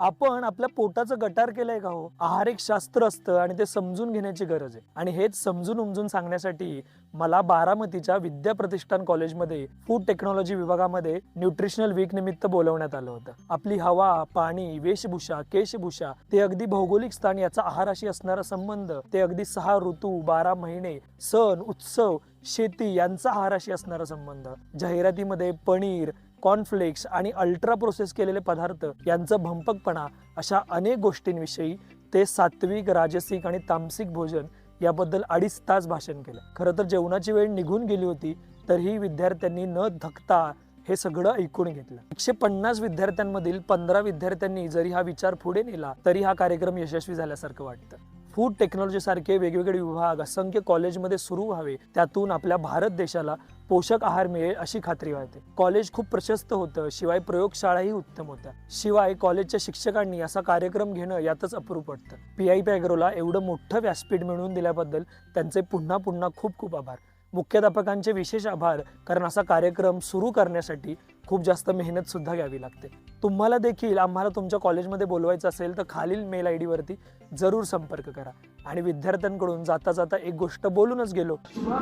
आपण आपल्या पोटाचं गटार केलंय का हो? आहार एक शास्त्र असतं आणि ते समजून घेण्याची गरज आहे. आणि हेच समजून उमजून सांगण्यासाठी मला बारामतीच्या विद्या प्रतिष्ठान कॉलेजमध्ये फूड टेक्नॉलॉजी विभागामध्ये न्यूट्रिशनल वीक निमित्त बोलवण्यात आलं होतं. आपली हवा पाणी वेशभूषा केशभूषा ते अगदी भौगोलिक स्थान याचा आहाराशी असणारा संबंध ते अगदी सहा ऋतू बारा महिने सण उत्सव शेती यांचा आहाराशी असणारा संबंध. जाहिरातीमध्ये पनीर कॉर्नफ्लेक्स आणि अल्ट्रा प्रोसेस केलेले पदार्थ यांचं भंपकपणा अशा अनेक गोष्टींविषयी ते सात्विक राजसिक आणि तामसिक भोजन याबद्दल अडीच तास भाषण केलं. खरं तर जेवणाची वेळ निघून गेली होती तरीही विद्यार्थ्यांनी न थकता हे सगळं ऐकून घेतलं. एकशे पन्नास विद्यार्थ्यांमधील पंधरा विद्यार्थ्यांनी जरी हा विचार पुढे नेला तरी हा कार्यक्रम यशस्वी झाल्यासारखं वाटतं. फूड टेक्नॉलॉजी सारखे वेगवेगळे विभाग असंख्य कॉलेजमध्ये सुरू व्हावे त्यातून आपल्या भारत देशाला पोषक आहार मिळेल अशी खात्री वाटते. कॉलेज खूप प्रशस्त होतं शिवाय प्रयोगशाळाही उत्तम होत्या. शिवाय कॉलेजच्या शिक्षकांनी असा कार्यक्रम घेणं यातच अप्रूप वाटतं पी आय पॅग्रोला एवढं मोठं व्यासपीठ मिळवून दिल्याबद्दल त्यांचे पुन्हा पुन्हा खूप खूप आभार. मुख्याध्यापकांचे विशेष आभार कारण असा कार्यक्रम सुरू करण्यासाठी खूप जास्त मेहनत सुद्धा घ्यावी लागते. तुम्हाला देखील आम्हाला तुमच्या कॉलेजमध्ये बोलवायचं असेल तर खालील मेल आय डीवरती जरूर संपर्क करा. आणि विद्यार्थ्यांकडून जाता जाता एक गोष्ट बोलूनच गेलो. शुभ